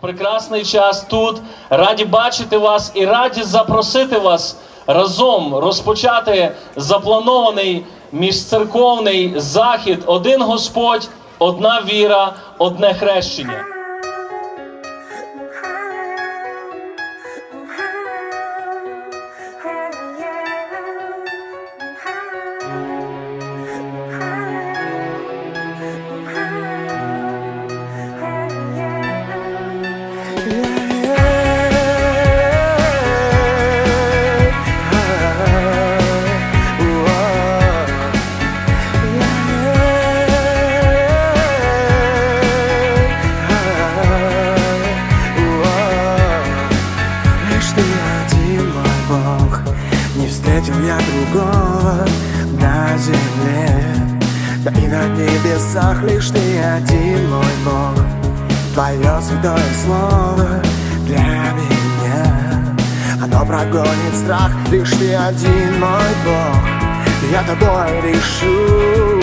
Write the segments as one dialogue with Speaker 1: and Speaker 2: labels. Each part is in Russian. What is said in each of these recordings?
Speaker 1: Прекрасний час тут. Раді бачити вас і раді запросити вас разом розпочати запланований міжцерковний захід. Один Господь, одна віра, одне хрещення.
Speaker 2: Встретил я другого на земле. Да и на небесах лишь ты один мой Бог Твое святое слово для меня. Оно прогонит страх Лишь ты один мой Бог. Я тобой решу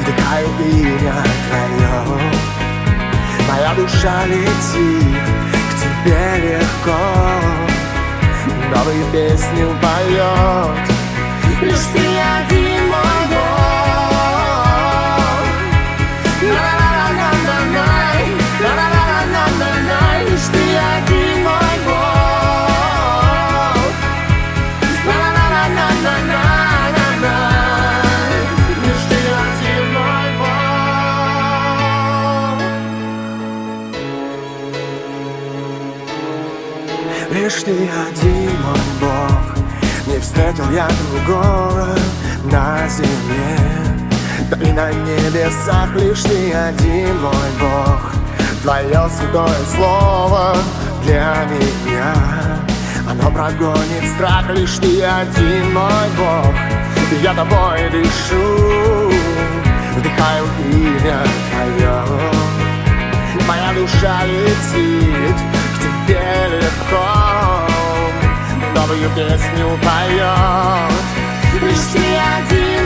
Speaker 2: Вдыхаю имя Твое Моя душа летит к тебе легко Новые песни поет Лишь ты один Ты один мой Бог. Не встретил я другого на земле. Да и на небесах лишь ты один мой Бог. Твое святое слово для меня. Оно прогонит страх Лишь ты один мой Бог. Я тобой дышу Вдыхаю имя Твое. Моя душа летит Новую песню поет. Лишь ты один